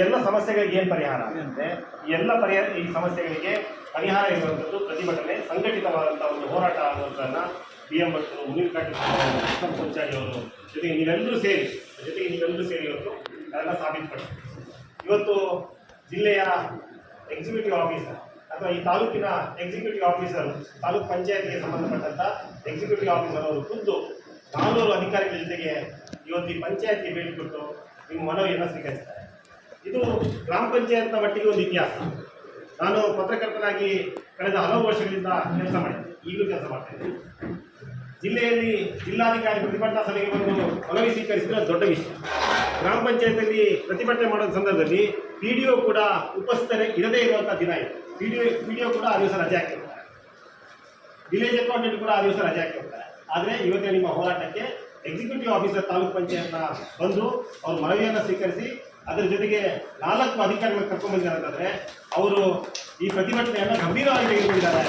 ಎಲ್ಲ ಸಮಸ್ಯೆಗಳಿಗೆ ಏನು ಪರಿಹಾರ ಅಂದರೆ ಎಲ್ಲ ಪರಿಹಾರ ಈ ಸಮಸ್ಯೆಗಳಿಗೆ ಪರಿಹಾರ ಇರುವಂಥದ್ದು ಪ್ರತಿಭಟನೆ ಸಂಘಟಿತವಾದಂಥ ಒಂದು ಹೋರಾಟ ಆಗುವಂಥದ್ದನ್ನು ಬಿ ಎಂ ಭಟ್ರು ಮುನೀರ್ ಕಾಟಿ ಕೃಷ್ಣ ಪಂಚಾಡಿ ಅವರು ಜೊತೆಗೆ ನೀವೆಲ್ಲರೂ ಸೇರಿ, ಜೊತೆಗೆ ನೀವೆಲ್ಲರೂ ಸೇರಿ ಇವತ್ತು ಅದನ್ನ ಸಾಬೀತುಪಡಿಸಿ ಇವತ್ತು ಜಿಲ್ಲೆಯ ಎಕ್ಸಿಕ್ಯೂಟಿವ್ ಆಫೀಸರ್ ಅಥವಾ ಈ ತಾಲೂಕಿನ ಎಕ್ಸಿಕ್ಯೂಟಿವ್ ಆಫೀಸರ್ ತಾಲೂಕ್ ಪಂಚಾಯತ್ಗೆ ಸಂಬಂಧಪಟ್ಟಂತ ಎಕ್ಸಿಕ್ಯೂಟಿವ್ ಆಫೀಸರ್ ಅವರು ಖುದ್ದು ನಾನ್ನೂರು ಅಧಿಕಾರಿಗಳ ಜೊತೆಗೆ ಇವತ್ತು ಈ ಪಂಚಾಯತ್ಗೆ ಭೇಟಿ ಕೊಟ್ಟು ನಿಮ್ಮ ಮನವಿಯನ್ನು ಸ್ವೀಕರಿಸ್ತಾರೆ. ಇದು ಗ್ರಾಮ ಪಂಚಾಯತ್ನ ಮಟ್ಟಿಗೆ ಒಂದು ಇತಿಹಾಸ. ನಾನು ಪತ್ರಕರ್ತನಾಗಿ ಕಳೆದ ಹಲವು ವರ್ಷಗಳಿಂದ ಕೆಲಸ ಮಾಡಿದ್ದೆ. ಈಗಲೂ ಕೆಲಸ ಮಾಡ್ತೇನೆ ಜಿಲ್ಲೆಯಲ್ಲಿ ಜಿಲ್ಲಾಧಿಕಾರಿ ಪ್ರತಿಭಟನಾ ಸಭೆಗೆ ಬಂದು ಮನವಿ ಸ್ವೀಕರಿಸಿದ್ರೆ ದೊಡ್ಡ ವಿಷಯ. ಗ್ರಾಮ ಪಂಚಾಯತಲ್ಲಿ ಪ್ರತಿಭಟನೆ ಮಾಡೋ ಸಂದರ್ಭದಲ್ಲಿ ಪಿ ಡಿ ಒ ಕೂಡ ಉಪಸ್ಥಿತರೇ ಇರದೇ ಇರುವಂಥ ದಿನ ಇದೆ. P D P D O ಕೂಡ ಆ ದಿವಸ ರಜೆ ಹಾಕಿರ್ತಾರೆ. ವಿಲೇಜ್ ಅಕೌಂಟೆಂಟ್ ಕೂಡ ಆ ದಿವಸ ರಜೆ ಹಾಕಿರ್ತಾರೆ. ಆದರೆ ಇವತ್ತೇ ನಿಮ್ಮ ಹೋರಾಟಕ್ಕೆ ಎಕ್ಸಿಕ್ಯೂಟಿವ್ ಆಫೀಸರ್ ತಾಲೂಕ್ ಪಂಚಾಯತ್ನ ಬಂದು ಅವ್ರ ಮನವಿಯನ್ನು ಸ್ವೀಕರಿಸಿ ಅದರ ಜೊತೆಗೆ ನಾಲ್ಕು ಅಧಿಕಾರಿಗಳು ಕರ್ಕೊಂಡ್ಬಂದಿದ್ದಾರೆ ಅಂತಂದ್ರೆ ಅವರು ಈ ಪ್ರತಿಭಟನೆಯನ್ನು ಗಂಭೀರವಾಗಿ ತೆಗೆದುಕೊಂಡಿದ್ದಾರೆ.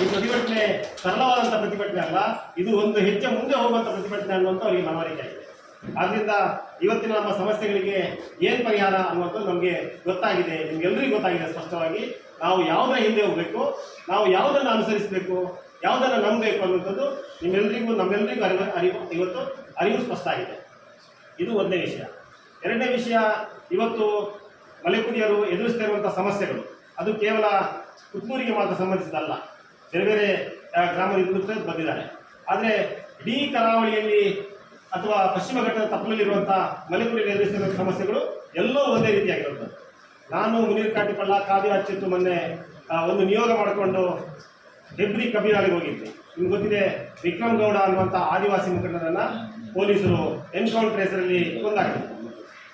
ಈ ಪ್ರತಿಭಟನೆ ಸರಳವಾದಂಥ ಪ್ರತಿಭಟನೆ ಅಲ್ಲ, ಇದು ಒಂದು ಹೆಜ್ಜೆ ಮುಂದೆ ಹೋಗುವಂಥ ಪ್ರತಿಭಟನೆ ಅನ್ನುವಂಥ ಅವರಿಗೆ ಮನವರಿಕೆ ಆಗಿದೆ. ಆದ್ದರಿಂದ ಇವತ್ತಿನ ನಮ್ಮ ಸಮಸ್ಯೆಗಳಿಗೆ ಏನು ಪರಿಹಾರ ಅನ್ನುವಂಥದ್ದು ನಮಗೆ ಗೊತ್ತಾಗಿದೆ ನಿಮ್ಗೆಲ್ಲರಿಗೂ ಗೊತ್ತಾಗಿದೆ ಸ್ಪಷ್ಟವಾಗಿ. ನಾವು ಯಾವುದರ ಹಿಂದೆ ಹೋಗಬೇಕು, ನಾವು ಯಾವುದನ್ನು ಅನುಸರಿಸಬೇಕು, ಯಾವುದನ್ನು ನಂಬಬೇಕು ಅನ್ನುವಂಥದ್ದು ನಿಮ್ಮೆಲ್ಲರಿಗೂ ನಮ್ಮೆಲ್ಲರಿಗೂ ಅರಿವು ಅರಿವು, ಇವತ್ತು ಅರಿವು ಸ್ಪಷ್ಟ ಆಗಿದೆ. ಇದು ಒಂದೇ ವಿಷಯ. ಎರಡನೇ ವಿಷಯ, ಇವತ್ತು ಮಲೆಕುಡಿಯರು ಎದುರಿಸ್ತಾ ಇರುವಂಥ ಸಮಸ್ಯೆಗಳು. ಅದು ಕೇವಲ ಪುತ್ತೂರಿಗೆ ಮಾತ್ರ ಸಂಬಂಧಿಸಿದಲ್ಲ ಬೇರೆ ಬೇರೆ ಗ್ರಾಮದಲ್ಲಿ ಬಂದಿದ್ದಾರೆ. ಆದರೆ ಇಡೀ ಕರಾವಳಿಯಲ್ಲಿ ಅಥವಾ ಪಶ್ಚಿಮ ಘಟ್ಟದ ತಪ್ಪಲಲ್ಲಿರುವಂಥ ಮಲೆಕುಡಿಯಲ್ಲಿ ಎದುರಿಸ್ತಿರುವಂಥ ಸಮಸ್ಯೆಗಳು ಎಲ್ಲೋ ಒಂದೇ ರೀತಿಯಾಗಿರುವಂಥದ್ದು. ನಾನು ಮುನೀರ್ ಕಾಟಿಪಳ್ಳ ಕಾದಿ ಅಚ್ಚೆತ್ತು ಮೊನ್ನೆ ಒಂದು ನಿಯೋಗ ಮಾಡಿಕೊಂಡು ಡೆಬ್ರಿ ಕಬೀರಾಳಿಗೆ ಹೋಗಿದ್ದೆ. ನಿಮ್ಗೆ ಗೊತ್ತಿದೆ, ವಿಕ್ರಮ್ ಗೌಡ ಅನ್ನುವಂಥ ಆದಿವಾಸಿ ಮುಖಂಡರನ್ನ ಪೊಲೀಸರು ಎನ್ಕೌಂಟರ್ ಹೆಸರಲ್ಲಿ ಕೊಂದಾಕಿದ್ರು.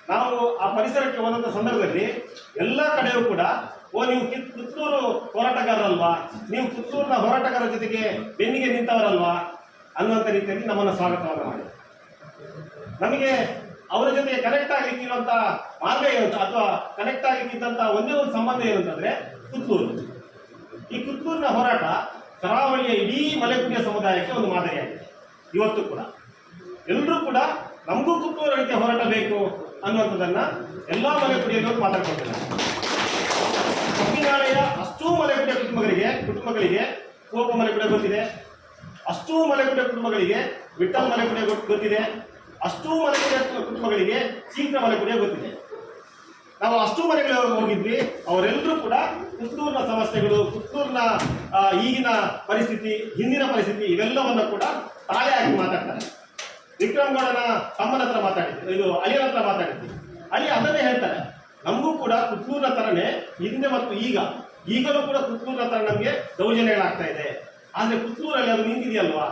ನಾವು ಆ ಪರಿಸರಕ್ಕೆ ಹೋದಂಥ ಸಂದರ್ಭದಲ್ಲಿ ಎಲ್ಲ ಕಡೆಯೂ ಕೂಡ, ಓ, ನೀವು ಪುತ್ತೂರು ಹೋರಾಟಗಾರರಲ್ವಾ? ನೀವು ಪುತ್ತೂರಿನ ಹೋರಾಟಗಾರರ ಜೊತೆಗೆ ಬೆನ್ನಿಗೆ ನಿಂತವರಲ್ವಾ? ಅನ್ನುವಂಥ ರೀತಿಯಲ್ಲಿ ನಮ್ಮನ್ನು ಸ್ವಾಗತವನ್ನು ಮಾಡಿ ನಮಗೆ ಅವರ ಜೊತೆ ಕನೆಕ್ಟ್ ಆಗಲಿಕ್ಕೆ ಇರುವಂತ ಮಾರ್ಗ ಏನು ಅಥವಾ ಕನೆಕ್ಟ್ ಆಗ್ಲಿಕ್ಕಿದ್ದಂತ ಒಂದೇ ಒಂದು ಸಂಬಂಧ ಏನು ಅಂತಂದ್ರೆ ಪುತ್ತೂರು. ಈ ಪುತ್ತೂರಿನ ಹೋರಾಟ ಕರಾವಳಿಯ ಇಡೀ ಮಲೆಕುಡಿಯ ಸಮುದಾಯಕ್ಕೆ ಒಂದು ಮಾದರಿಯಾಗಿದೆ. ಇವತ್ತು ಕೂಡ. ಎಲ್ಲರೂ ಕೂಡ ನಮಗೂ ರೀತಿಯ ಹೋರಾಟ ಬೇಕು ಅನ್ನುವಂಥದ್ದನ್ನ ಎಲ್ಲ ಮಲೆಕುಡಿಯಲ್ಲೂ ಮಾತಾಡ್ಕೊಳ್ತಾರೆ. ಕಬ್ಬಿನಾಳೆಯ ಅಷ್ಟೂ ಮಲೆಕುಡಿಯ ಕುಟುಂಬಗಳಿಗೆ ಕುಟುಂಬಗಳಿಗೆ ಕೋಪ ಮಲೆಕುಡಿಯ ಗೊತ್ತಿದೆ. ಅಷ್ಟೂ ಮಲೆಕುಡಿಯ ಕುಟುಂಬಗಳಿಗೆ ವಿಠಲ್ ಮಲೆ ಕುಡಿಯ ಗೊತ್ತಿದೆ. ಅಷ್ಟೂ ಮಲೆಕುಡಿಯ ಕುಟುಂಬಗಳಿಗೆ ಶೀಘ್ರ ಮಲೆಕುಡಿಯ ಗೊತ್ತಿದೆ. ನಾವು ಅಷ್ಟು ಮನೆಗಳು ಹೋಗಿದ್ವಿ. ಅವರೆಲ್ಲರೂ ಕೂಡ ಪುತ್ತೂರಿನ ಸಮಸ್ಯೆಗಳು ಪುತ್ತೂರಿನ ಈಗಿನ ಪರಿಸ್ಥಿತಿ, ಹಿಂದಿನ ಪರಿಸ್ಥಿತಿ ಇವೆಲ್ಲವನ್ನು ಕೂಡ ತಾಳೆ ಹಾಕಿ ಮಾತಾಡ್ತಾರೆ. ವಿಕ್ರಮ್ ಗೌಡನ ತಮ್ಮನ ಹತ್ರ ಮಾತಾಡಿದ್ವಿ. ಇದು ಅಳಿಯನ ಹತ್ರ ಮಾತಾಡಿದ್ವಿ. ಅಲ್ಲಿ ಅದನ್ನೇ ಹೇಳ್ತಾರೆ ನಮಗೂ ಕೂಡ ಪುತ್ತೂರಿನ ಥರನೇ ಹಿಂದೆ ಮತ್ತು ಈಗ, ಈಗಲೂ ಕೂಡ ಪುತ್ತೂರಿನ ತರ ನಮಗೆ ದೌರ್ಜನ್ಯಗಳಾಗ್ತಾ ಇದೆ. ಆದರೆ ಪುತ್ತೂರಲ್ಲಿ ಅದು ನಿಂತಿದೆಯಲ್ವಾ?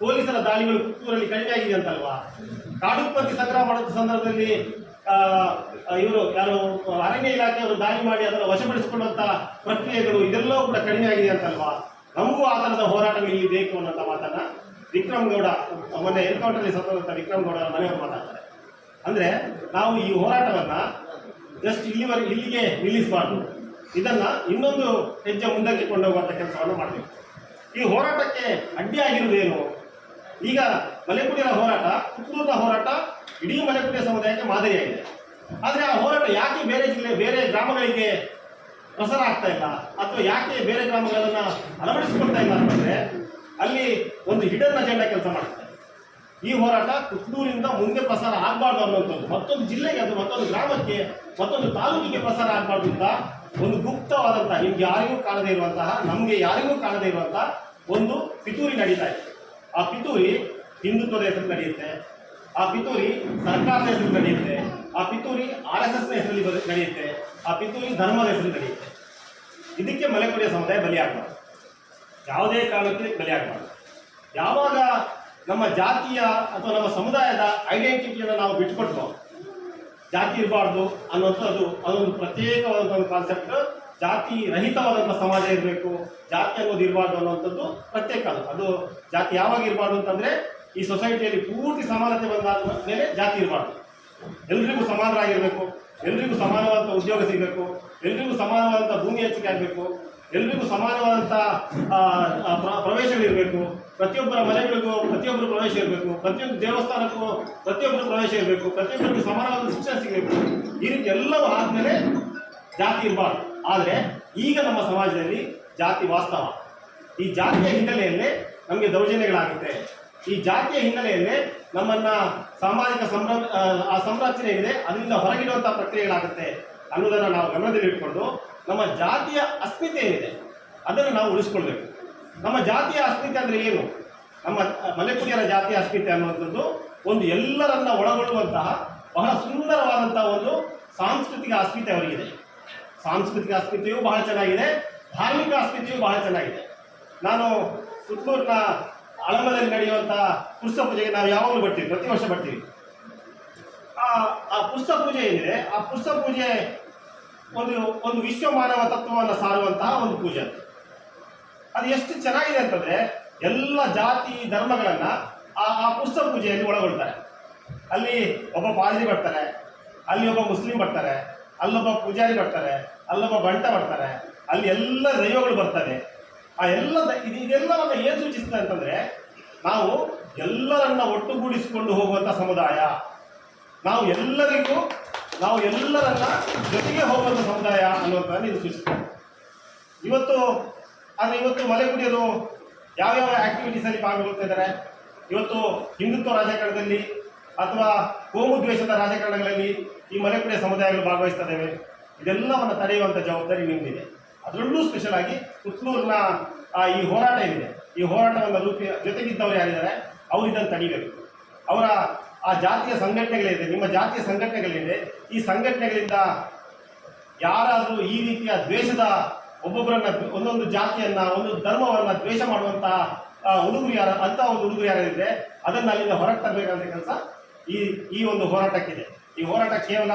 ಪೊಲೀಸರ ದಾಳಿಗಳು ಪುತ್ತೂರಲ್ಲಿ ಕಡಿಮೆ ಆಗಿದೆ ಅಂತಲ್ವಾ? ಕಾಡುಪತ್ತಿ ಸಂಗ್ರಹ ಮಾಡೋ ಸಂದರ್ಭದಲ್ಲಿ ಇವರು ಯಾರು ಅರಣ್ಯ ಇಲಾಖೆಯವರು ದಾಳಿ ಮಾಡಿ ಅದನ್ನು ವಶಪಡಿಸಿಕೊಳ್ಳುವಂತ ಪ್ರಕ್ರಿಯೆಗಳು ಇದೆಲ್ಲವೂ ಕೂಡ ಕಡಿಮೆ ಆಗಿದೆ ಅಂತಲ್ವಾ? ನಮಗೂ ಆ ಥರದ ಹೋರಾಟಗಳು ಇಲ್ಲಿ ಬೇಕು ಅನ್ನೋಂಥ ಮಾತನ್ನ ವಿಕ್ರಮ್ ಗೌಡ, ಮೊನ್ನೆ ಎನ್ಕೌಂಟರ್ಲಿ ಸತ್ತಂಥ ವಿಕ್ರಮ್ ಗೌಡ ಮನೆಯವರು ಮಾತಾಡ್ತಾರೆ. ಅಂದ್ರೆ ನಾವು ಈ ಹೋರಾಟವನ್ನ ಜಸ್ಟ್ ಇಲ್ಲಿವರೆಗೆ ಇಲ್ಲಿಗೆ ನಿಲ್ಲಿಸಬಾರ್ದು ಇದನ್ನ ಇನ್ನೊಂದು ಹೆಜ್ಜೆ ಮುಂದಕ್ಕೆ ಕೊಂಡೋಗುವಂತ ಕೆಲಸವನ್ನು ಮಾಡಬೇಕು ಈ ಹೋರಾಟಕ್ಕೆ ಅಡ್ಡಿಯಾಗಿರುವುದೇನು ಈಗ ಮಲೆಕುಡಿಯ ಹೋರಾಟ ಪುತ್ತೂರಿನ ಹೋರಾಟ, ಇಡೀ ಮಲೆಕುಡಿಯ ಸಮುದಾಯಕ್ಕೆ ಮಾದರಿಯಾಗಿದೆ. ಆದರೆ ಆ ಹೋರಾಟ ಯಾಕೆ ಬೇರೆ ಜಿಲ್ಲೆ, ಬೇರೆ ಗ್ರಾಮಗಳಿಗೆ ಪ್ರಸಾರ ಆಗ್ತಾ ಇಲ್ಲ? ಅಥವಾ ಯಾಕೆ ಬೇರೆ ಗ್ರಾಮಗಳನ್ನ ಅಳವಡಿಸಿಕೊಳ್ತಾ ಇಲ್ಲ ಅಂತಂದ್ರೆ ಅಲ್ಲಿ ಒಂದು ಹಿಡನ್ ಅಜೆಂಡಾ ಕೆಲಸ ಮಾಡುತ್ತೆ. ಈ ಹೋರಾಟ ಕುಟ್ನೂರಿಂದ ಮುಂದೆ ಪ್ರಸಾರ ಆಗಬಾರ್ದು ಅನ್ನುವಂಥದ್ದು. ಮತ್ತೊಂದು ಜಿಲ್ಲೆಗೆ ಅದು ಮತ್ತೊಂದು ಗ್ರಾಮಕ್ಕೆ, ಮತ್ತೊಂದು ತಾಲೂಕಿಗೆ ಪ್ರಸಾರ ಆಗಬಾರ್ದು ಅಂತ ಒಂದು ಗುಪ್ತವಾದಂತಹ, ನಿಮ್ಗೆ ಯಾರಿಗೂ ಕಾಣದೇ ಇರುವಂತಹ, ನಮಗೆ ಯಾರಿಗೂ ಕಾಣದೇ ಇರುವಂತಹ ಒಂದು ಪಿತೂರಿ ನಡೀತಾ ಇದೆ. ಆ ಪಿತೂರಿ ಹಿಂದುತ್ವದ ಹೆಸರು ನಡೆಯುತ್ತೆ. ಆ ಪಿತೂರಿ ಸರ್ಕಾರದ ಹೆಸರು ನಡೆಯುತ್ತೆ. ಆ ಪಿತೂರಿ ಆರ್ ಎಸ್ ಎಸ್ನ ನಡೆಯುತ್ತೆ. ಆ ಪಿತೂರಿ ಧರ್ಮದ ಹೆಸರು ನಡೆಯುತ್ತೆ. ಇದಕ್ಕೆ ಮಲೆಕುಡಿಯ ಸಮುದಾಯ ಬಲಿಯಾಗಬಾರ್ದು. ಯಾವುದೇ ಕಾರಣಕ್ಕೆ ಬಲಿಯಾಗಬಾರ್ದು ಯಾವಾಗ ನಮ್ಮ ಜಾತಿಯ ಅಥವಾ ನಮ್ಮ ಸಮುದಾಯದ ಐಡೆಂಟಿಟಿಯನ್ನು ನಾವು ಬಿಟ್ಕೊಟ್ಟು ಜಾತಿ ಇರಬಾರ್ದು ಅನ್ನುವಂಥದ್ದು ಅದೊಂದು ಪ್ರತ್ಯೇಕವಾದಂಥ ಒಂದು ಕಾನ್ಸೆಪ್ಟ್ ಜಾತಿ ರಹಿತವಾದಂಥ ಸಮಾಜ ಇರಬೇಕು, ಜಾತಿ ಅನ್ನೋದು ಇರಬಾರ್ದು ಅನ್ನುವಂಥದ್ದು ಪ್ರತ್ಯೇಕ ಅದು. ಅದು ಜಾತಿ ಯಾವಾಗ ಇರಬಾರ್ದು ಅಂತಂದ್ರೆ ಈ ಸೊಸೈಟಿಯಲ್ಲಿ ಪೂರ್ತಿ ಸಮಾನತೆ ಬಂದಾದ ಮೇಲೆ ಜಾತಿ ಇರಬಾರ್ದು. ಎಲ್ರಿಗೂ ಸಮಾನರಾಗಿರಬೇಕು, ಎಲ್ರಿಗೂ ಸಮಾನವಾದಂಥ ಉದ್ಯೋಗ ಸಿಗಬೇಕು, ಎಲ್ರಿಗೂ ಸಮಾನವಾದಂಥ ಭೂಮಿ ಹಂಚಿಕೆ ಆಗಬೇಕು. ಎಲ್ರಿಗೂ ಸಮಾನವಾದಂಥ ಆ, ಆ, ಪ್ರ- ಪ್ರವೇಶಗಳಿರಬೇಕು. ಪ್ರತಿಯೊಬ್ಬರ ಮನೆಗಳಿಗೂ ಪ್ರತಿಯೊಬ್ಬರು ಪ್ರವೇಶ ಇರಬೇಕು. ಪ್ರತಿಯೊಂದು ದೇವಸ್ಥಾನಕ್ಕೂ ಪ್ರತಿಯೊಬ್ಬರು ಪ್ರವೇಶ ಇರಬೇಕು. ಪ್ರತಿಯೊಬ್ಬರಿಗೂ ಸಮಾನವಾದ ಶಿಕ್ಷಣ ಸಿಗಬೇಕು. ಈ ರೀತಿ ಎಲ್ಲವೂ ಆದಮೇಲೆ ಜಾತಿ ಇರಬಾರ್ದು ಆದರೆ ಈಗ ನಮ್ಮ ಸಮಾಜದಲ್ಲಿ ಜಾತಿ ವಾಸ್ತವ. ಈ ಜಾತಿಯ ಹಿನ್ನೆಲೆಯಲ್ಲೇ ನಮಗೆ ದೌರ್ಜನ್ಯಗಳಾಗುತ್ತೆ. ಈ ಜಾತಿಯ ಹಿನ್ನೆಲೆಯಲ್ಲೇ ನಮ್ಮನ್ನ ಸಾಮಾಜಿಕ ಸಂಭ್ರ ಆ, ಸಂರಚನೆ ಏನಿದೆ ಅದರಿಂದ ಹೊರಗಿಡುವಂಥ ಪ್ರಕ್ರಿಯೆಗಳಾಗುತ್ತೆ ಅನ್ನೋದನ್ನು ನಾವು ಗಮನದಲ್ಲಿಟ್ಕೊಂಡು ನಮ್ಮ ಜಾತಿಯ ಅಸ್ಮಿತೆ ಏನಿದೆ? ಅದನ್ನು ನಾವು ಉಳಿಸ್ಕೊಳ್ಬೇಕು. ನಮ್ಮ ಜಾತಿಯ ಅಸ್ಮಿತೆ ಅಂದರೆ ಏನು? ನಮ್ಮ ಮಲೆಕುಡಿಯರ ಜಾತಿಯ ಅಸ್ಮಿತೆ ಅನ್ನುವಂಥದ್ದು ಒಂದು ಎಲ್ಲರನ್ನ ಒಳಗೊಳ್ಳುವಂತಹ ಬಹಳ ಸುಂದರವಾದಂತಹ ಒಂದು ಸಾಂಸ್ಕೃತಿಕ ಅಸ್ಮಿತೆ ಅವರಿಗಿದೆ. ಸಾಂಸ್ಕೃತಿಕ ಅಸ್ಮಿತೆಯು ಬಹಳ ಚೆನ್ನಾಗಿದೆ. ಧಾರ್ಮಿಕ ಅಸ್ಮಿತೆಯು ಬಹಳ ಚೆನ್ನಾಗಿದೆ. ನಾನು ಸುತ್ತೂರಿನ ಅಳಮದಲ್ಲಿ ನಡೆಯುವಂಥ ಪುಸ್ತಕ ಪೂಜೆಗೆ ನಾವು ಯಾವಾಗಲೂ ಬರ್ತೀವಿ, ಪ್ರತಿ ವರ್ಷ ಬರ್ತೀವಿ. ಆ ಆ ಪುಸ್ತಕ ಪೂಜೆ ಏನಿದೆ? ಆ ಪುಸ್ತಕ ಪೂಜೆ ಒಂದು ಒಂದು ವಿಶ್ವ ಮಾನವ ತತ್ವವನ್ನು ಸಾರುವಂತಹ ಒಂದು ಪೂಜೆ ಅದು ಎಷ್ಟು ಚೆನ್ನಾಗಿದೆ ಅಂತಂದ್ರೆ ಎಲ್ಲ ಜಾತಿ ಧರ್ಮಗಳನ್ನ ಆ ಆ ಪುಸ್ತಕ ಪೂಜೆಯಲ್ಲಿ ಒಳಗೊಳ್ತಾರೆ. ಅಲ್ಲಿ ಒಬ್ಬ ಪಾದ್ರಿ ಬರ್ತಾರೆ, ಅಲ್ಲಿ ಒಬ್ಬ ಮುಸ್ಲಿಂ ಬರ್ತಾರೆ ಅಲ್ಲೊಬ್ಬ ಪೂಜಾರಿ ಬರ್ತಾರೆ ಅಲ್ಲೊಬ್ಬ ಬಂಟ ಬರ್ತಾರೆ, ಅಲ್ಲಿ ಎಲ್ಲ ದೈವಗಳು ಬರ್ತಾರೆ ಆ ಎಲ್ಲ ಇದೆಲ್ಲವನ್ನು ಇದು, ಇದೆಲ್ಲವನ್ನ ಏನು ಸೂಚಿಸ್ತದೆ ಅಂತಂದ್ರೆ ನಾವು ಎಲ್ಲರನ್ನ ಒಟ್ಟುಗೂಡಿಸಿಕೊಂಡು ಹೋಗುವಂತ ಸಮುದಾಯ. ನಾವು ಎಲ್ಲರಿಗೂ ನಾವು ಎಲ್ಲರನ್ನ ಜೊತೆಗೆ ಹೋಗುವಂಥ ಸಮುದಾಯ ಅನ್ನುವಂಥದ್ದು ಇದು ಇವತ್ತು, ಆದರೆ ಇವತ್ತು ಮಲೆಗುಡಿಯರು ಯಾವ್ಯಾವ ಆಕ್ಟಿವಿಟೀಸ್ ಅಲ್ಲಿ ಭಾಗವಹಿಸ್ತಾ ಇದ್ದಾರೆ? ಇವತ್ತು ಹಿಂದುತ್ವ ರಾಜಕಾರಣದಲ್ಲಿ ಅಥವಾ ಕೋಮು ದ್ವೇಷದ ರಾಜಕಾರಣಗಳಲ್ಲಿ ಈ ಮಲೆಕುಡಿಯ ಸಮುದಾಯಗಳು ಭಾಗವಹಿಸ್ತಾ ಇದೆಲ್ಲವನ್ನು ತಡೆಯುವಂಥ ಜವಾಬ್ದಾರಿ ನಿಮ್ದಿದೆ. ಅದರಲ್ಲೂ ಸ್ಪೆಷಲ್ ಆಗಿ ಪುತ್ತೂರಿನ ಈ ಹೋರಾಟ ಏನಿದೆ ಈ ಹೋರಾಟವನ್ನು ರೂಪಿ ಜೊತೆಗಿದ್ದವರು ಯಾರಿದ್ದಾರೆ? ಅವರು ಇದನ್ನು ತಡಿಬೇಕು. ಅವರ ಆ ಜಾತಿಯ ಸಂಘಟನೆಗಳಿದೆ ನಿಮ್ಮ ಜಾತಿಯ ಸಂಘಟನೆಗಳಿದೆ ಈ ಸಂಘಟನೆಗಳಿಂದ ಯಾರಾದರೂ ಈ ರೀತಿಯ ದ್ವೇಷದ ಒಬ್ಬೊಬ್ಬರನ್ನ ಒಂದೊಂದು ಜಾತಿಯನ್ನ ಒಂದು ಧರ್ಮವನ್ನ ದ್ವೇಷ ಮಾಡುವಂತ ಆ, ಹುಡುಗರು ಯಾರ ಅಂತ ಒಂದು ಹುಡುಗರು ಯಾರಿದ್ರೆ ಅದನ್ನ ಅಲ್ಲಿಂದ ಹೊರಗೆ ತರಬೇಕಂತ ಕೆಲಸ ಈ ಈ ಒಂದು ಹೋರಾಟಕ್ಕಿದೆ. ಈ ಹೋರಾಟ ಕೇವಲ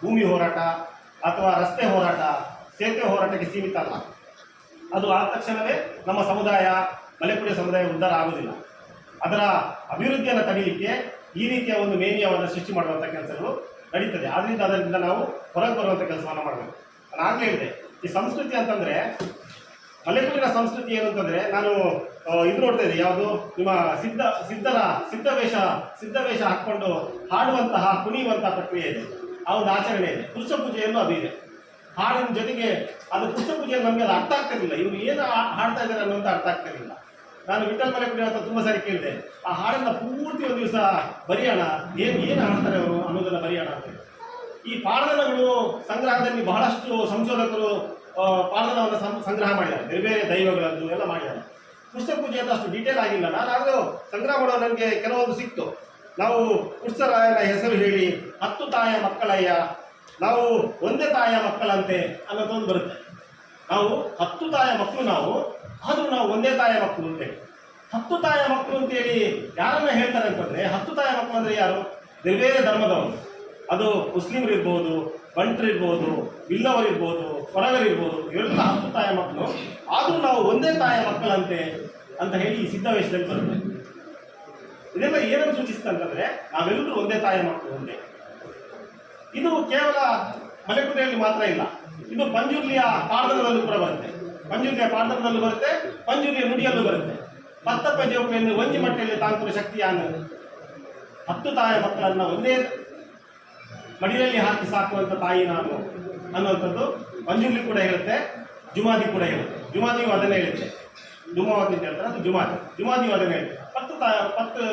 ಭೂಮಿ ಹೋರಾಟ ಅಥವಾ ರಸ್ತೆ ಹೋರಾಟ ಸೇತುವೆ ಹೋರಾಟಕ್ಕೆ ಸೀಮಿತ ಅಲ್ಲ. ಅದು ಆದ ತಕ್ಷಣವೇ ನಮ್ಮ ಸಮುದಾಯ ಮಲೆಕುಡಿಯ ಸಮುದಾಯ ಉದ್ಧಾರ ಆಗುವುದಿಲ್ಲ. ಅದರ ಅಭಿವೃದ್ಧಿಯನ್ನು ತಡೆಯಲಿಕ್ಕೆ ಈ ರೀತಿಯ ಒಂದು ಮೇನಿಯವನ್ನು ಸೃಷ್ಟಿ ಮಾಡುವಂಥ ಕೆಲಸಗಳು ನಡೀತದೆ. ಆದ್ರಿಂದ ಅದರಿಂದ ನಾವು ಹೊರಗೆ ಬರುವಂಥ ಕೆಲಸವನ್ನು ಮಾಡಬೇಕು. ನಾನು ಆಗ್ಲೇ ಹೇಳಿದೆ, ಈ ಸಂಸ್ಕೃತಿ ಅಂತಂದ್ರೆ ಮಲೆಕುಡಿನ ಸಂಸ್ಕೃತಿ ಏನು ಅಂತಂದ್ರೆ, ನಾನು ಇದು ನೋಡ್ತಾ ಯಾವುದು? ನಿಮ್ಮ ಸಿದ್ಧ, ಸಿದ್ಧರ, ಸಿದ್ಧವೇಷ ಸಿದ್ಧವೇಷ ಹಾಕ್ಕೊಂಡು ಹಾಡುವಂತಹ ಕುಣಿಯುವಂತಹ ಪ್ರಕ್ರಿಯೆ ಇದೆ. ಆ ಒಂದು ಆಚರಣೆ ಇದೆ. ಪುರುಷ ಪೂಜೆಯಲ್ಲೂ ಅದು ಇದೆ. ಹಾಡಿನ ಜೊತೆಗೆ ಅದು ಪುರುಷ ಪೂಜೆ ನಮಗೆ ಅದು ಅರ್ಥ ಆಗ್ತಿರಲಿಲ್ಲ. ಇವರು ಏನು ಹಾಡ್ತಾ ಇದ್ದಾರೆ ಅನ್ನೋಂತ ಅರ್ಥ ಆಗ್ತಿರ್ಲಿಲ್ಲ. ನಾನು ವಿಠಲ್ ಮಲೆಕುಡಿ ಅಂತ ತುಂಬಾ ಸಾರಿ ಕೇಳಿದೆ. ಆ ಹಾಡನ್ನ ಪೂರ್ತಿ ಒಂದು ದಿವಸ ಬರೆಯೋಣ. ಏನು ಏನು ಹಾಡ್ತಾರೆ ಅವರು ಅನ್ನೋದನ್ನ ಬರೆಯೋಣ ಅಂತ ಈ ಪಾಡದನಗಳು ಸಂಗ್ರಹದಲ್ಲಿ ಬಹಳಷ್ಟು ಸಂಶೋಧಕರು ಆ, ಸಂಗ್ರಹ ಮಾಡಿದ್ದಾರೆ. ಬೇರೆ ಬೇರೆ ದೈವಗಳದ್ದು ಎಲ್ಲ ಮಾಡಿದ್ದಾರೆ. ಪುಸ್ತಕ ಪೂಜೆ ಅಂತ ಅಷ್ಟು ಡೀಟೇಲ್ ಆಗಿಲ್ಲ. ನಾನು ಅದು ಸಂಗ್ರಹ ಮಾಡೋ ನನಗೆ ಕೆಲವೊಂದು ಸಿಕ್ತು. ನಾವು ಪುಸ್ತರಾಯನ ಹೆಸರು ಹೇಳಿ ಹತ್ತು ತಾಯ ಮಕ್ಕಳಯ್ಯ ನಾವು ಒಂದೇ ತಾಯ ಮಕ್ಕಳಂತೆ ಅನ್ನೋದೊಂದು ಬರುತ್ತೆ. ನಾವು ಹತ್ತು ತಾಯ ಮಕ್ಕಳು ನಾವು ಆದ್ರೂ ನಾವು ಒಂದೇ ತಾಯ ಮಕ್ಕಳು ಅಂತೇಳಿ ಹತ್ತು ತಾಯ ಮಕ್ಕಳು ಅಂತೇಳಿ ಯಾರನ್ನ ಹೇಳ್ತಾರೆ ಅಂತಂದ್ರೆ, ಹತ್ತು ತಾಯ ಮಕ್ಕಳು ಅಂದ್ರೆ ಯಾರು? ಬೇರೆ ಧರ್ಮದವರು ಅದು ಮುಸ್ಲಿಮರು ಇರ್ಬೋದು, ಬಂಟರು ಇರ್ಬೋದು ಬಿಲ್ಲವರು ಇರ್ಬೋದು ಕೊಡಗರಿರ್ಬೋದು ಇವರೆಲ್ಲ ಹತ್ತು ತಾಯ ಮಕ್ಕಳು. ಆದರೂ ನಾವು ಒಂದೇ ತಾಯ ಮಕ್ಕಳಂತೆ ಅಂತ ಹೇಳಿ ಈ ಸಿದ್ಧವೇಶದಲ್ಲಿ ಬರುತ್ತೆ. ಇದೆಲ್ಲ ಏನನ್ನು ಸೂಚಿಸ್ತಾ ಅಂತಂದ್ರೆ, ನಾವೆಲ್ಲರೂ ಒಂದೇ ತಾಯ ಮಕ್ಕಳು ಒಂದೇ. ಇದು ಕೇವಲ ಮಲೆಕುಟೆಯಲ್ಲಿ ಮಾತ್ರ ಇಲ್ಲ. ಇದು ಪಂಜುರ್ಲಿಯ ಪಾಡ್ದನದಲ್ಲೂ ಕೂಡ ಬರುತ್ತೆ. ಪಂಜುರ್ಲಿಯ ಪಾತ್ರದಲ್ಲೂ ಬರುತ್ತೆ ಪಂಜುರ್ಲಿಯ ನುಡಿಯಲ್ಲೂ ಬರುತ್ತೆ. ಪತ್ತಪ್ಪ ಜೋಪೆಯನ್ನು ಒಂಜಿ ಮಟ್ಟೆಯಲ್ಲಿ ತಾಂತ್ರಿಕ ಶಕ್ತಿಯಾನು ಹತ್ತು ತಾಯ ಮಕ್ಕಳನ್ನ ಒಂದೇ ಮಡಿಲಲ್ಲಿ ಹಾಕಿ ಸಾಕುವಂಥ ತಾಯಿ ನಾನು ಅನ್ನುವಂಥದ್ದು ಪಂಜುರ್ಲಿ ಕೂಡ ಹೇಳುತ್ತೆ, ಜುಮಾದಿ ಕೂಡ ಹೇಳುತ್ತೆ. ಜುಮಾದಿಯು ಅದನ್ನೇ ಹೇಳುತ್ತೆ. ಜುಮಾವತಿ ಅಂತ ಹೇಳ್ತಾರೆ ಅದು ಜುಮಾದಿ. ಜುಮಾದಿಯು ಅದನ್ನೇ ಹೇಳುತ್ತೆ. ಪತ್ತು ತಾಯ ಪತ್ತು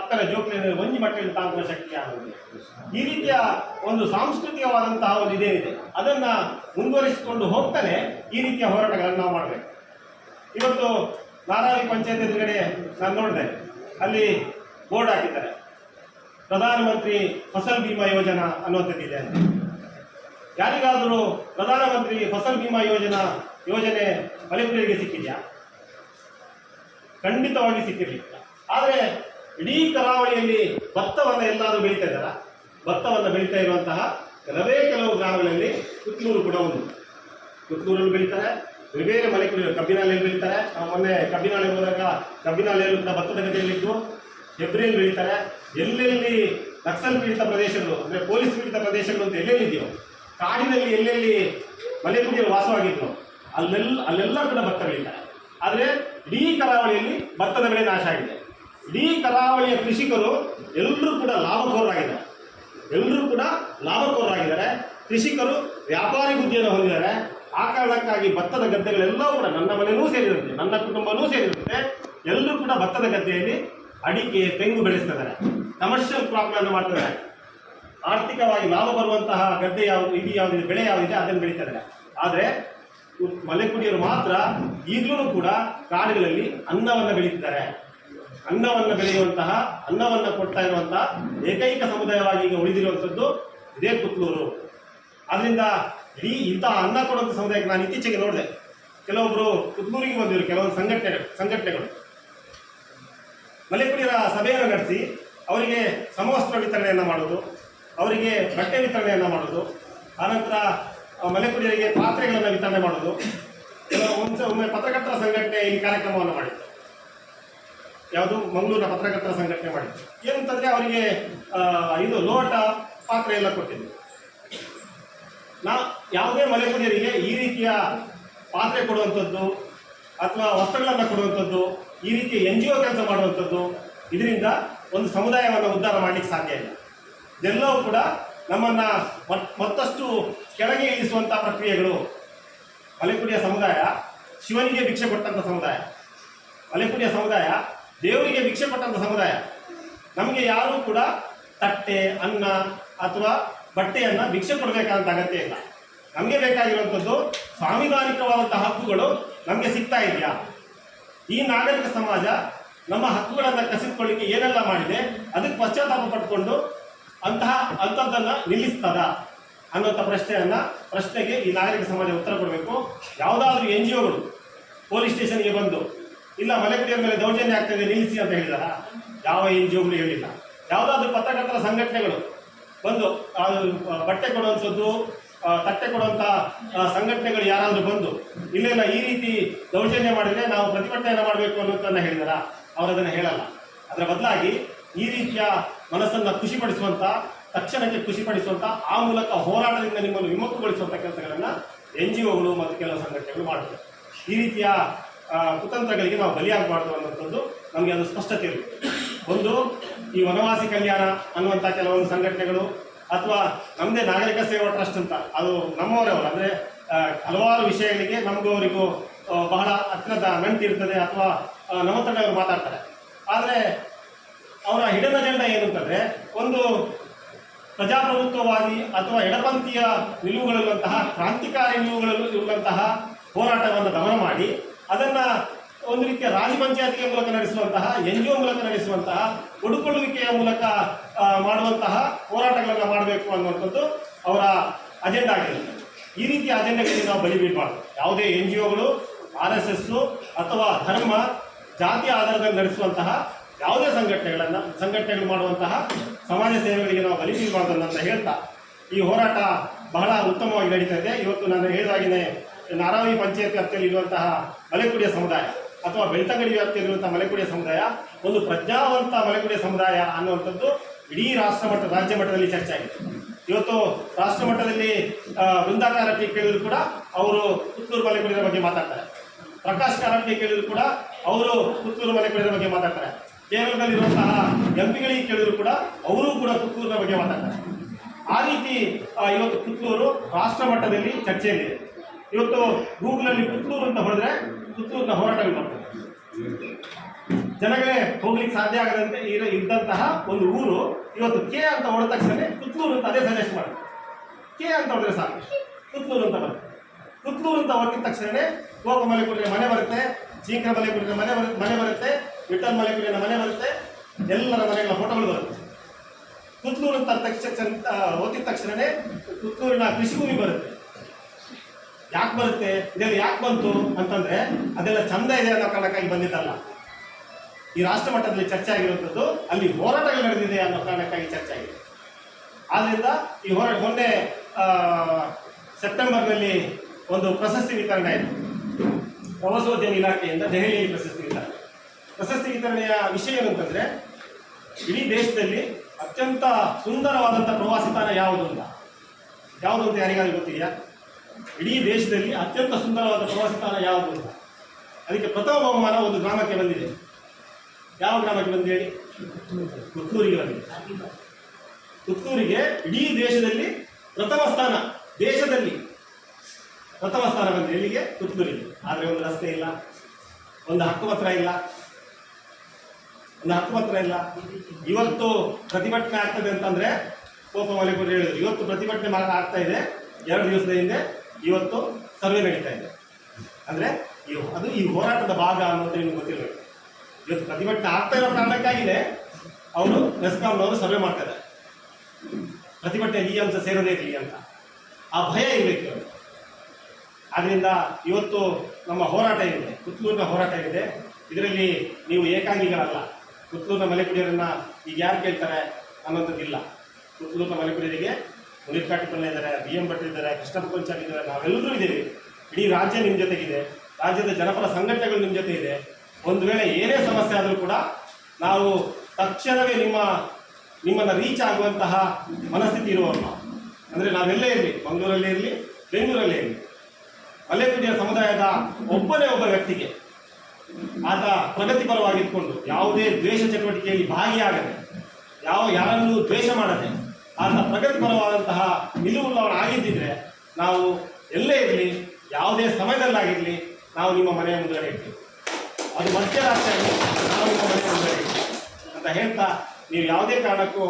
ಅಕ್ಕನ ಜೋಕ್ಲಿನ ಒಂಜಿ ಮಟ್ಟಿಗೆ ತಾಂತ್ರ ಶಕ್ತಿ ಆಗುವುದು. ಈ ರೀತಿಯ ಒಂದು ಸಾಂಸ್ಕೃತಿಕವಾದಂತಹ ಒಂದು ಇದೇನಿದೆ ಅದನ್ನ ಮುಂದುವರಿಸಿಕೊಂಡು ಹೋಗ್ತಾನೆ ಈ ರೀತಿಯ ಹೋರಾಟಗಳನ್ನು ನಾವು ಮಾಡಬೇಕು. ಇವತ್ತು ನಾರಾಯಣಿ ಪಂಚಾಯತ್ ಎದುರುಗಡೆ ನಾನು ನೋಡಿದೆ. ಅಲ್ಲಿ ಬೋರ್ಡ್ ಹಾಕಿದ್ದಾರೆ. ಪ್ರಧಾನಮಂತ್ರಿ ಫಸಲ್ ಬಿಮಾ ಯೋಜನಾ ಅನ್ನುವಂಥದ್ದಿದೆ ಅಂತ ಯಾರಿಗಾದರೂ ಪ್ರಧಾನಮಂತ್ರಿ ಫಸಲ್ ಬಿಮಾ ಯೋಜನಾ ಯೋಜನೆ ಮಲೆಪುರಿಗೆ ಸಿಕ್ಕಿದೆಯಾ? ಖಂಡಿತವಾಗಿ ಸಿಕ್ಕಿರಲಿಲ್ಲ. ಆದರೆ ಇಡೀ ಕರಾವಳಿಯಲ್ಲಿ ಭತ್ತವನ್ನು ಎಲ್ಲಾದರೂ ಬೆಳೀತಾ ಇದ್ದಾರಾ? ಭತ್ತವನ್ನು ಬೆಳೀತಾ ಇರುವಂತಹ ಕೆಲವೇ ಕೆಲವು ಗ್ರಾಮಗಳಲ್ಲಿ ಪುತ್ತೂರು ಕೂಡ ಒಂದು ಪುತ್ತೂರಲ್ಲಿ ಬೆಳೀತಾರೆ, ಬೇರೆ ಬೇರೆ ಮನೆ ಕುಡಿಯೋ ಕಬ್ಬಿನಾಲೆಯಲ್ಲಿ ಬೆಳೀತಾರೆ. ನಾವು ಮೊನ್ನೆ ಕಬ್ಬಿನಾಲೆ ಹೋದಾಗ ಕಬ್ಬಿನಾಲೆಯಲ್ಲೂ ಕೂಡ ಭತ್ತದ ಗದ್ದೆಯಲ್ಲಿದ್ದು ಹೆಬ್ರಿಯಲ್ಲಿ ಬೆಳೀತಾರೆ. ಎಲ್ಲೆಲ್ಲಿ ನಕ್ಸಲ್ ಪೀಡಿತ ಪ್ರದೇಶಗಳು, ಅಂದರೆ ಪೊಲೀಸ್ ಪೀಡಿತ ಪ್ರದೇಶಗಳು ಅಂತ ಎಲ್ಲೆಲ್ಲಿದೆಯೋ, ಕಾಡಿನಲ್ಲಿ ಎಲ್ಲೆಲ್ಲಿ ಮನೆ ಕುಡಿಯಲು ವಾಸವಾಗಿದ್ರು ಅಲ್ಲೆಲ್ಲ ಅಲ್ಲೆಲ್ಲ ಕೂಡ ಭತ್ತ ಬೆಳೀತಾರೆ. ಆದರೆ ಇಡೀ ಕರಾವಳಿಯಲ್ಲಿ ಭತ್ತದ ಬೆಳೆ ನಾಶ ಆಗಿದೆ. ಇಡೀ ಕರಾವಳಿಯ ಕೃಷಿಕರು ಎಲ್ಲರೂ ಕೂಡ ಲಾಭಕೋರರಾಗಿದ್ದಾರೆ ಎಲ್ಲರೂ ಕೂಡ ಲಾಭಕೋರರಾಗಿದ್ದಾರೆ ಕೃಷಿಕರು ವ್ಯಾಪಾರಿ ಬುದ್ಧಿಯನ್ನು ಹೊಂದಿದ್ದಾರೆ. ಆ ಕಾರಣಕ್ಕಾಗಿ ಭತ್ತದ ಗದ್ದೆಗಳೆಲ್ಲವೂ ಕೂಡ ನನ್ನ ಮನೆಯೂ ಸೇರಿರುತ್ತೆ. ನನ್ನ ಕುಟುಂಬನೂ ಸೇರಿರುತ್ತೆ. ಎಲ್ಲರೂ ಕೂಡ ಭತ್ತದ ಗದ್ದೆಯಲ್ಲಿ ಅಡಿಕೆ, ತೆಂಗು ಬೆಳೆಸ್ತಿದ್ದಾರೆ. ಕಮರ್ಷಿಯಲ್ ಕ್ರಾಪ್ಗಳನ್ನು ಮಾಡ್ತಿದ್ದಾರೆ. ಆರ್ಥಿಕವಾಗಿ ಲಾಭ ಬರುವಂತಹ ಗದ್ದೆ ಯಾವುದು, ಇದು ಯಾವುದಿದೆ, ಬೆಳೆ ಯಾವುದಿದೆ ಅದನ್ನು ಬೆಳೀತಾರೆ ಆದರೆ ಮಲೆಕುಡಿಯರು ಮಾತ್ರ ಈಗಲೂ ಕೂಡ ಕಾಡುಗಳಲ್ಲಿ ಅನ್ನವನ್ನು ಬೆಳೀತಿದ್ದಾರೆ. ಅನ್ನವನ್ನು ಬೆಳೆಯುವಂತಹ, ಅನ್ನವನ್ನು ಕೊಡ್ತಾ ಇರುವಂತಹ ಏಕೈಕ ಸಮುದಾಯವಾಗಿ ಈಗ ಉಳಿದಿರುವಂಥದ್ದು ಇದೇ ಪುತ್ತೂರು. ಅದರಿಂದ ಇಡೀ ಇಂತಹ ಅನ್ನ ಕೊಡುವಂಥ ಸಮುದಾಯಕ್ಕೆ ನಾನು ಇತ್ತೀಚೆಗೆ ನೋಡಿದೆ. ಕೆಲವೊಬ್ಬರು ಪುತ್ತೂರಿಗೆ ಬಂದಿರು ಕೆಲವೊಂದು ಸಂಘಟನೆಗಳು ಸಂಘಟನೆಗಳು. ಮಲೆಕುಡಿಯರ ಸಭೆಯನ್ನು ನಡೆಸಿ, ಅವರಿಗೆ ಸಮವಸ್ತ್ರ ವಿತರಣೆಯನ್ನು ಮಾಡೋದು ಅವರಿಗೆ ಬಟ್ಟೆ ವಿತರಣೆಯನ್ನು ಮಾಡೋದು ಆನಂತರ ಮಲೆಕುಡಿಯರಿಗೆ ಪಾತ್ರೆಗಳನ್ನು ವಿತರಣೆ ಮಾಡೋದು ಕೆಲವು ಒಮ್ಮೆ ಪತ್ರಕರ್ತರ ಸಂಘಟನೆ ಈ ಕಾರ್ಯಕ್ರಮವನ್ನು ಮಾಡಿತ್ತು ಯಾವುದು ಮಂಗಳೂರಿನ ಪತ್ರಕರ್ತರ ಸಂಘಟನೆ ಮಾಡಿದ್ದು ಏನಂತಂದ್ರೆ ಅವರಿಗೆ ಇದು ಲೋಟ ಪಾತ್ರೆ ಎಲ್ಲ ಕೊಟ್ಟಿದ್ದೆ ನಾ, ಯಾವುದೇ ಮಲೆಕುಡಿಯರಿಗೆ ಈ ರೀತಿಯ ಪಾತ್ರೆ ಕೊಡುವಂಥದ್ದು ಅಥವಾ ವಸ್ತ್ರಗಳನ್ನು ಕೊಡುವಂಥದ್ದು, ಈ ರೀತಿಯ ಎನ್ ಜಿ ಒ ಕೆಲಸ ಮಾಡುವಂಥದ್ದು, ಇದರಿಂದ ಒಂದು ಸಮುದಾಯವನ್ನು ಉದ್ಧಾರ ಮಾಡಲಿಕ್ಕೆ ಸಾಧ್ಯ ಇಲ್ಲ. ಇದೆಲ್ಲವೂ ಕೂಡ ನಮ್ಮನ್ನು ಮತ್- ಮತ್ತಷ್ಟು ಕೆಳಗೆ ಇಳಿಸುವಂಥ ಪ್ರಕ್ರಿಯೆಗಳು. ಮಲೆಕುಡಿಯ ಸಮುದಾಯ ಶಿವನಿಗೆ ಭಿಕ್ಷೆ ಕೊಟ್ಟಂಥ ಸಮುದಾಯ. ಮಲೆಕುಡಿಯ ಸಮುದಾಯ ದೇವರಿಗೆ ಭಿಕ್ಷೆ ಪಟ್ಟಂಥ ಸಮುದಾಯ. ನಮಗೆ ಯಾರೂ ಕೂಡ ತಟ್ಟೆ, ಅನ್ನ ಅಥವಾ ಬಟ್ಟೆಯನ್ನು ಭಿಕ್ಷೆ ಕೊಡಬೇಕಾದಂಥ ಅಗತ್ಯ ಇಲ್ಲ. ನಮಗೆ ಬೇಕಾಗಿರುವಂಥದ್ದು ಸಾಂವಿಧಾನಿಕವಾದಂಥ ಹಕ್ಕುಗಳು ನಮಗೆ ಸಿಗ್ತಾ ಇದೆಯಾ? ಈ ನಾಗರಿಕ ಸಮಾಜ ನಮ್ಮ ಹಕ್ಕುಗಳನ್ನು ಕಸಿದುಕೊಳ್ಳಿಕ್ಕೆ ಏನೆಲ್ಲ ಮಾಡಿದೆ, ಅದಕ್ಕೆ ಪಶ್ಚಾತ್ತಾಪ ಪಟ್ಟುಕೊಂಡು ಅಂತಹ ಅಂಥದ್ದನ್ನು ನಿಲ್ಲಿಸ್ತದ ಅನ್ನುವಂಥ ಪ್ರಶ್ನೆಯನ್ನ ಪ್ರಶ್ನೆಗೆ ಈ ನಾಗರಿಕ ಸಮಾಜ ಉತ್ತರ ಕೊಡಬೇಕು. ಯಾವುದಾದ್ರೂ ಎನ್ ಜಿ ಒಗಳು ಪೊಲೀಸ್ ಸ್ಟೇಷನ್ಗೆ ಬಂದು ಇಲ್ಲ ಮಲೆಕುಡಿಯರ ಮೇಲೆ ದೌರ್ಜನ್ಯ ಆಗ್ತದೆ ನಿಲ್ಲಿಸಿ ಅಂತ ಹೇಳಿದಾರ ಯಾವ ಎನ್ ಜಿ ಒಗಳು ಹೇಳಿಲ್ಲ. ಯಾವುದಾದ್ರೂ ಪತ್ರಕರ್ತರ ಸಂಘಟನೆಗಳು ಬಂದು ಬಟ್ಟೆ ಕೊಡುವಂಥದ್ದು ತಟ್ಟೆ ಕೊಡುವಂಥ ಸಂಘಟನೆಗಳು ಯಾರಾದರೂ ಬಂದು ಇಲ್ಲೆಲ್ಲ ಇಲ್ಲ, ಈ ರೀತಿ ದೌರ್ಜನ್ಯ ಮಾಡಿದರೆ ನಾವು ಪ್ರತಿಭಟನೆಯನ್ನು ಮಾಡಬೇಕು ಅನ್ನೋದನ್ನು ಹೇಳಿದಾರ. ಅವರು ಅದನ್ನು ಹೇಳಲ್ಲ. ಅದರ ಬದಲಾಗಿ ಈ ರೀತಿಯ ಮನಸ್ಸನ್ನು ಖುಷಿಪಡಿಸುವಂಥ ತಕ್ಷಣಕ್ಕೆ ಖುಷಿಪಡಿಸುವಂಥ ಆ ಮೂಲಕ ಹೋರಾಟದಿಂದ ನಿಮ್ಮನ್ನು ವಿಮುಖಗೊಳಿಸುವಂಥ ಕೆಲಸಗಳನ್ನು ಎನ್ ಜಿ ಒಗಳು ಮತ್ತು ಕೆಲವು ಸಂಘಟನೆಗಳು ಮಾಡುತ್ತವೆ ಈ ರೀತಿಯ ಕುತಂತ್ರಗಳಿಗೆ ನಾವು ಬಲಿಯಾಗಬಾರ್ದು ಅನ್ನುವಂಥದ್ದು ನಮಗೆ ಅದು ಸ್ಪಷ್ಟತೆ ಇರುತ್ತೆ. ಒಂದು, ಈ ವನವಾಸಿ ಕಲ್ಯಾಣ ಅನ್ನುವಂಥ ಕೆಲವೊಂದು ಸಂಘಟನೆಗಳು ಅಥವಾ ನಮ್ಮದೇ ನಾಗರಿಕ ಸೇವಾ ಟ್ರಸ್ಟ್ ಅಂತ, ಅದು ನಮ್ಮವರವರು, ಅಂದರೆ ಹಲವಾರು ವಿಷಯಗಳಿಗೆ ನಮಗೂ ಅವರಿಗೂ ಬಹಳ ಹತ್ತಿರದ ನಂಟಿರ್ತದೆ ಅಥವಾ ನಮ್ಮ ತಂಡವರು ಮಾತಾಡ್ತಾರೆ. ಆದರೆ, ಅವರ ಹಿಡನ್ ಅಜೆಂಡಾ ಏನು ಅಂತಂದರೆ, ಒಂದು ಪ್ರಜಾಪ್ರಭುತ್ವವಾದಿ ಅಥವಾ ಎಡಪಂಥೀಯ ನಿಲುವುಗಳಿರುವಂತಹ ಕ್ರಾಂತಿಕಾರಿ ನಿಲುವುಗಳಲ್ಲಿ ಇರುವಂತಹ ಹೋರಾಟವನ್ನು ದಮನ ಮಾಡಿ ಅದನ್ನು ಒಂದು ರೀತಿಯ ರಾಜಿ ಪಂಚಾಯತಿಯ ಮೂಲಕ ನಡೆಸುವಂತಹ ಎನ್ ಜಿ ಒ ಮೂಲಕ ನಡೆಸುವಂತಹ ಹುಡುಕೊಳ್ಳುವಿಕೆಯ ಮೂಲಕ ಮಾಡುವಂತಹ ಹೋರಾಟಗಳನ್ನು ಮಾಡಬೇಕು ಅನ್ನುವಂಥದ್ದು ಅವರ ಅಜೆಂಡಾ ಆಗಿರುತ್ತೆ. ಈ ರೀತಿಯ ಅಜೆಂಡಾಗಳಿಗೆ ನಾವು ಬಲಿ ಬೀಳಬಾರ್ದು. ಯಾವುದೇ ಎನ್ ಜಿ ಒಗಳು, ಆರ್ ಎಸ್ ಎಸ್ ಅಥವಾ ಧರ್ಮ ಜಾತಿಯ ಆಧಾರದಲ್ಲಿ ನಡೆಸುವಂತಹ ಯಾವುದೇ ಸಂಘಟನೆಗಳನ್ನು, ಸಂಘಟನೆಗಳು ಮಾಡುವಂತಹ ಸಮಾಜ ಸೇವೆಗಳಿಗೆ ನಾವು ಬಲಿ ಬೀಳಬಾರ್ದು ಅಂತ ಹೇಳ್ತಾ ಈ ಹೋರಾಟ ಬಹಳ ಉತ್ತಮವಾಗಿ ನಡೀತಾ ಇದೆ. ಇವತ್ತು ನಾನು ಹೇಳಿದಾಗಿನೇ ನಾರಾವಳಿ ಪಂಚಾಯತ್ ವ್ಯಾಪ್ತಿಯಲ್ಲಿ ಇರುವಂತಹ ಮಲೆಕುಡಿಯ ಸಮುದಾಯ ಅಥವಾ ಬೆಳ್ತಂಗಡಿ ವ್ಯಾಪ್ತಿಯಲ್ಲಿರುವಂತಹ ಮಲೆಕುಡಿಯ ಸಮುದಾಯ, ಒಂದು ಪ್ರಜ್ಞಾವಂತ ಮಲೆಕುಡಿಯ ಸಮುದಾಯ ಅನ್ನುವಂಥದ್ದು ಇಡೀ ರಾಷ್ಟ್ರ ಮಟ್ಟ, ರಾಜ್ಯ ಮಟ್ಟದಲ್ಲಿ ಚರ್ಚೆ ಆಗಿದೆ. ಇವತ್ತು ರಾಷ್ಟ್ರ ಮಟ್ಟದಲ್ಲಿ ವೃಂದಾಕಾರ ಟೀ ಕೇಳಿದ್ರು ಕೂಡ ಅವರು ಪುತ್ತೂರು ಮಲೆಕುಡಿಯ ಬಗ್ಗೆ ಮಾತಾಡ್ತಾರೆ. ಪ್ರಕಾಶ್ ಕಾರಣ ಕೇಳಿದ್ರು ಕೂಡ ಅವರು ಪುತ್ತೂರು ಮಲೆಕುಡಿಯ ಬಗ್ಗೆ ಮಾತಾಡ್ತಾರೆ. ಕೇರಳದಲ್ಲಿರುವಂತಹ ಎಂಪಿಗಳಿಗೆ ಕೇಳಿದ್ರು ಕೂಡ ಅವರು ಕೂಡ ಪುತ್ತೂರಿನ ಬಗ್ಗೆ ಮಾತಾಡ್ತಾರೆ. ಆ ರೀತಿ ಇವತ್ತು ಪುತ್ತೂರು ರಾಷ್ಟ್ರ ಮಟ್ಟದಲ್ಲಿ ಚರ್ಚೆಯಲ್ಲಿದೆ. ಇವತ್ತು ಗೂಗಲಲ್ಲಿ ಪುತ್ತೂರು ಅಂತ ಹೊಡೆದ್ರೆ ಪುತ್ತೂರಿನ ಹೋರಾಟಗಳು ಮಾಡ್ತಾರೆ ಜನಗಳೇ ಹೋಗ್ಲಿಕ್ಕೆ ಸಾಧ್ಯ ಆಗದಂತೆ ಇರೋ ಇದ್ದಂತಹ ಒಂದು ಊರು ಇವತ್ತು ಕೆ ಅಂತ ಹೊಡೆದ ತಕ್ಷಣ ಪುತ್ತೂರು ಅಂತ ಅದೇ ಸಜೆಸ್ಟ್ ಮಾಡುತ್ತೆ ಕೆ ಅಂತ ಹೊಡೆದ್ರೆ ಸಾಕು. ಪುತ್ತೂರು ಅಂತ ಬರುತ್ತೆ ಪುತ್ತೂರು ಅಂತ ಹೊರಗಿದ ತಕ್ಷಣ ಗೋಪ ಮಲೆಕುಡಿಯ ಮನೆ ಬರುತ್ತೆ ಶೀಘ್ರ ಮಲೆಕುಡಿಯ ಮನೆ ಬರುತ್ತೆ ಮನೆ ಬರುತ್ತೆ ವಿಠಲ್ ಮಲೆಕುಡಿಯ ಮನೆ ಬರುತ್ತೆ, ಎಲ್ಲರ ಮನೆಗಳ ಫೋಟೋಗಳು ಬರುತ್ತೆ. ಪುತ್ತೂರು ಅಂತ ತಕ್ಷಣ ಓದಿದ ತಕ್ಷಣವೇ ಪುತ್ತೂರಿನ ಕೃಷಿ ಭೂಮಿ ಬರುತ್ತೆ. ಯಾಕೆ ಬರುತ್ತೆ? ಇದೆಲ್ಲ ಯಾಕೆ ಬಂತು ಅಂತಂದ್ರೆ ಅದೆಲ್ಲ ಚಂದ ಇದೆ ಅನ್ನೋ ಕಾರಣಕ್ಕಾಗಿ ಬಂದಿದ್ದಲ್ಲ. ಈ ರಾಷ್ಟ್ರ ಮಟ್ಟದಲ್ಲಿ ಚರ್ಚೆ ಆಗಿರುವಂಥದ್ದು ಅಲ್ಲಿ ಹೋರಾಟಗಳು ನಡೆದಿದೆ ಅನ್ನೋ ಕಾರಣಕ್ಕಾಗಿ ಚರ್ಚೆ ಆಗಿದೆ. ಆದ್ದರಿಂದ ಈ ಹೋರಾಟ ಮೊನ್ನೆ ಸೆಪ್ಟೆಂಬರ್ನಲ್ಲಿ ಒಂದು ಪ್ರಶಸ್ತಿ ವಿತರಣೆ ಆಯಿತು. ಪ್ರವಾಸೋದ್ಯಮ ಇಲಾಖೆಯಿಂದ ದೆಹಲಿಯಲ್ಲಿ ಪ್ರಶಸ್ತಿ ವಿತರಣೆ. ಪ್ರಶಸ್ತಿ ವಿತರಣೆಯ ವಿಷಯ ಏನು ಅಂತಂದ್ರೆ ಇಡೀ ದೇಶದಲ್ಲಿ ಅತ್ಯಂತ ಸುಂದರವಾದಂಥ ಪ್ರವಾಸಿ ತಾಣ ಯಾವುದು ಅಂತ? ಯಾವುದು ಅಂತ ಯಾರಿಗಾದ್ರೂ ಗೊತ್ತಿದೆಯಾ? ಇಡೀ ದೇಶದಲ್ಲಿ ಅತ್ಯಂತ ಸುಂದರವಾದ ಪ್ರವಾಸಿ ತಾಣ ಯಾವುದು ಅದಕ್ಕೆ ಪ್ರಥಮ ಬಹುಮಾನ ಒಂದು ಗ್ರಾಮಕ್ಕೆ ಬಂದಿದೆ. ಯಾವ ಗ್ರಾಮಕ್ಕೆ ಬಂದು ಹೇಳಿ? ಪುತ್ತೂರಿಗೆ ಬಂದಿದೆ. ಪುತ್ತೂರಿಗೆ ಇಡೀ ದೇಶದಲ್ಲಿ ಪ್ರಥಮ ಸ್ಥಾನ, ದೇಶದಲ್ಲಿ ಪ್ರಥಮ ಸ್ಥಾನ ಬಂದಿದೆ. ಎಲ್ಲಿಗೆ? ಪುತ್ತೂರಿಗೆ. ಆದರೆ ಒಂದು ರಸ್ತೆ ಇಲ್ಲ, ಒಂದು ಹಕ್ಕುಪತ್ರ ಇಲ್ಲ, ಒಂದು ಹಕ್ಕುಪತ್ರ ಇಲ್ಲ. ಇವತ್ತು ಪ್ರತಿಭಟನೆ ಆಗ್ತದೆ ಅಂತಂದ್ರೆ ಕೋಪ ಮಲಿಕೂರು ಹೇಳಿದ್ರು. ಇವತ್ತು ಪ್ರತಿಭಟನೆ ಆಗ್ತಾ ಇದೆ. ಎರಡು ದಿವಸದ ಹಿಂದೆ ಇವತ್ತು ಸರ್ವೆ ನಡೀತಾ ಇದೆ. ಅಂದ್ರೆ ಈ ಅದು ಈ ಹೋರಾಟದ ಭಾಗ ಅನ್ನೋದು ನಿಮ್ಗೆ ಗೊತ್ತಿರಬೇಕು. ಇವತ್ತು ಪ್ರತಿಭಟನೆ ಆಗ್ತಾ ಇರೋ ಕಾರಣಕ್ಕಾಗಿದೆ ಅವರು ಮೆಸ್ಕಾಂನವರು ಸರ್ವೆ ಮಾಡ್ತಾರೆ ಪ್ರತಿಭಟನೆ ಈ ಅಂಶ ಸೇರೋದೇ ಇರಲಿ ಅಂತ ಆ ಭಯ ಇರಬೇಕು ಆದ್ದರಿಂದ ಇವತ್ತು ನಮ್ಮ ಹೋರಾಟ ಇದೆ. ಪುತ್ತೂರಿನ ಹೋರಾಟ ಇದೆ. ಇದರಲ್ಲಿ ನೀವು ಏಕಾಂಗಿಗಳಲ್ಲ. ಪುತ್ತೂರಿನ ಮಲೆಕುಡಿಯರನ್ನ ಈಗ ಯಾರು ಕೇಳ್ತಾರೆ ಅನ್ನೋದಿಲ್ಲ ಪುತ್ತೂರಿನ ಮಲೆಕುಡಿಯರಿಗೆ ಮುನಿರ್ ಕಾಟಿಪಲ್ಲ ಇದ್ದಾರೆ, ಬಿ ಎಂ ಭಟ್ ಇದ್ದಾರೆ, ಕೃಷ್ಣಪ್ಪ ಕೊಂಚಾರ್ ಇದ್ದಾರೆ, ನಾವೆಲ್ಲರೂ ಇದ್ದೀವಿ. ಇಡೀ ರಾಜ್ಯ ನಿಮ್ಮ ಜೊತೆಗಿದೆ. ರಾಜ್ಯದ ಜನಪರ ಸಂಘಟನೆಗಳು ನಿಮ್ಮ ಜೊತೆ ಇದೆ ಒಂದು ವೇಳೆ ಏನೇ ಸಮಸ್ಯೆ ಆದರೂ ಕೂಡ ನಾವು ತಕ್ಷಣವೇ ನಿಮ್ಮ, ನಿಮ್ಮನ್ನು ರೀಚ್ ಆಗುವಂತಹ ಮನಸ್ಥಿತಿ ಇರುವವರು ನಾವು ಅಂದರೆ ನಾವೆಲ್ಲೇ ಇರಲಿ, ಮಂಗಳೂರಲ್ಲೇ ಇರಲಿ, ಬೆಂಗಳೂರಲ್ಲೇ ಇರಲಿ. ಮಲೆಕುಡಿಯ ಸಮುದಾಯದ ಒಬ್ಬನೇ ಒಬ್ಬ ವ್ಯಕ್ತಿಗೆ ಆತ ಪ್ರಗತಿಪರವಾಗಿಟ್ಕೊಂಡು ಯಾವುದೇ ದ್ವೇಷ ಚಟುವಟಿಕೆಯಲ್ಲಿ ಭಾಗಿಯಾಗದೆ, ಯಾವ ಯಾರನ್ನೂ ದ್ವೇಷ ಮಾಡದೆ ಆತ ಪ್ರಗತಿಪರವಾದಂತಹ ನಿಲುವುಳ್ಳವನು ಆಗಿದ್ದಿದ್ರೆ ನಾವು ಎಲ್ಲೇ ಇರಲಿ, ಯಾವುದೇ ಸಮಯದಲ್ಲಾಗಿರಲಿ ನಾವು ನಿಮ್ಮ ಮನೆಯ ಮುಂದೆ ಇರ್ತೀವಿ. ಅದು ಮಧ್ಯರಾತ್ರಿಯಲ್ಲಿ ನಾವು ನಿಮ್ಮ ಮನೆಯ ಮುಂದೆ ಅಂತ ಹೇಳ್ತಾ ನೀವು ಯಾವುದೇ ಕಾರಣಕ್ಕೂ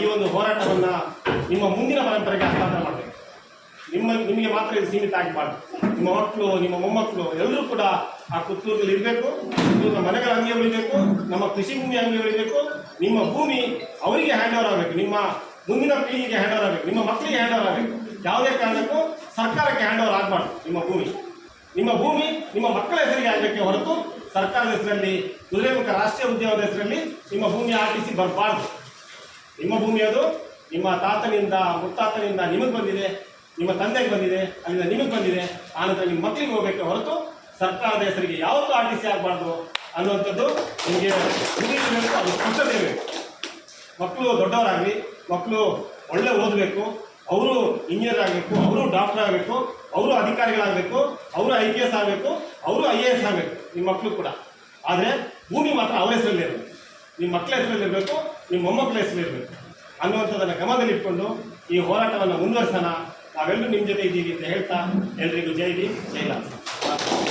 ಈ ಒಂದು ಹೋರಾಟವನ್ನು ನಿಮ್ಮ ಮುಂದಿನ ಪರಂಪರೆಗೆ ಹಸ್ತಾಂತರ ಮಾಡಬೇಕು. ನಿಮ್ಮ, ನಿಮಗೆ ಮಾತ್ರ ಇದು ಸೀಮಿತ ಆಗಬಾರ್ದು. ನಿಮ್ಮ ಮಕ್ಕಳು, ನಿಮ್ಮ ಮೊಮ್ಮಕ್ಕಳು ಎಲ್ಲರೂ ಕೂಡ ಆ ಪುತ್ತೂರಲ್ಲಿ ಇರಬೇಕು, ಪುತ್ತೂರಿನ ಮನೆಗಳ ಅಂಗಿ ಉಳಿಬೇಕು ನಮ್ಮ ಕೃಷಿ ಭೂಮಿ ಅಂಗಿ ಉಳಿಬೇಕು ನಿಮ್ಮ ಭೂಮಿ ಅವರಿಗೆ ಹ್ಯಾಂಡ್ ಓವರ್ ಆಗಬೇಕು. ನಿಮ್ಮ ಮುಂದಿನ ಪೀಳಿಗೆಗೆ ಹ್ಯಾಂಡ್ ಓವರ್ ಆಗಬೇಕು. ನಿಮ್ಮ ಮಕ್ಕಳಿಗೆ ಹ್ಯಾಂಡ್ ಓವರ್ ಆಗಬೇಕು. ಯಾವುದೇ ಕಾರಣಕ್ಕೂ ಸರ್ಕಾರಕ್ಕೆ ಹ್ಯಾಂಡ್ ಓವರ್ ಆಗಬಾರ್ದು ನಿಮ್ಮ ಭೂಮಿ. ನಿಮ್ಮ ಭೂಮಿ ನಿಮ್ಮ ಮಕ್ಕಳ ಹೆಸರಿಗೆ ಆಗಬೇಕೆ ಹೊರತು ಸರ್ಕಾರದ ಹೆಸರಲ್ಲಿ ಕುದುರೆಮುಖ ರಾಷ್ಟ್ರೀಯ ಉದ್ಯೋಗದ ಹೆಸರಲ್ಲಿ ನಿಮ್ಮ ಭೂಮಿ ಆಟಿಸಿ ಬರಬಾರ್ದು. ನಿಮ್ಮ ಭೂಮಿ ಅದು ನಿಮ್ಮ ತಾತನಿಂದ, ಮುತ್ತಾತನಿಂದ ನಿಮಗೆ ಬಂದಿದೆ, ನಿಮ್ಮ ತಂದೆಗೆ ಬಂದಿದೆ, ಅಲ್ಲಿಂದ ನಿಮಗೆ ಬಂದಿದೆ. ಆನಂತರ ನಿಮ್ಮ ಮಕ್ಕಳಿಗೆ ಹೋಗಬೇಕೆ ಹೊರತು ಸರ್ಕಾರದ ಹೆಸರಿಗೆ ಯಾವತ್ತೂ ಆರ್ ಟಿ ಸಿ ಆಗಬಾರ್ದು ಅನ್ನುವಂಥದ್ದು ನಿಮಗೆ ಅದು ಸ್ಪಷ್ಟತೆ ಮಕ್ಕಳು ದೊಡ್ಡವರಾಗಲಿ ಮಕ್ಕಳು ಒಳ್ಳೆ ಓದಬೇಕು, ಅವರು ಇಂಜಿನಿಯರ್ ಆಗಬೇಕು, ಅವರು ಡಾಕ್ಟರ್ ಆಗಬೇಕು, ಅವರು ಅಧಿಕಾರಿಗಳಾಗಬೇಕು, ಅವರು ಐ ಪಿ ಎಸ್ ಆಗಬೇಕು, ಅವರು ಐ ಎ ಎಸ್ ಆಗಬೇಕು ನಿಮ್ಮ ಮಕ್ಕಳು ಕೂಡ. ಆದರೆ ಭೂಮಿ ಮಾತ್ರ ಅವರ ಹೆಸರಲ್ಲಿ ಇರಬೇಕು ನಿಮ್ಮ ಮಕ್ಕಳ ಹೆಸರಲ್ಲಿ ಇರಬೇಕು ನಿಮ್ಮ ಮೊಮ್ಮಕ್ಕಳ ಹೆಸರಲ್ಲಿ ಇರಬೇಕು. ಅನ್ನುವಂಥದ್ದನ್ನು ಗಮನದಲ್ಲಿಟ್ಕೊಂಡು ಈ ಹೋರಾಟವನ್ನು ಮುಂದುವರಿಸೋಣ. ನಾವೆಲ್ಲರೂ ನಿಮ್ಮ ಜೊತೆ ಇದ್ದೀವಿ ಅಂತ ಹೇಳ್ತಾ ಎಲ್ರಿಗೂ ಜೈ ಭೀಮ್, ಜೈ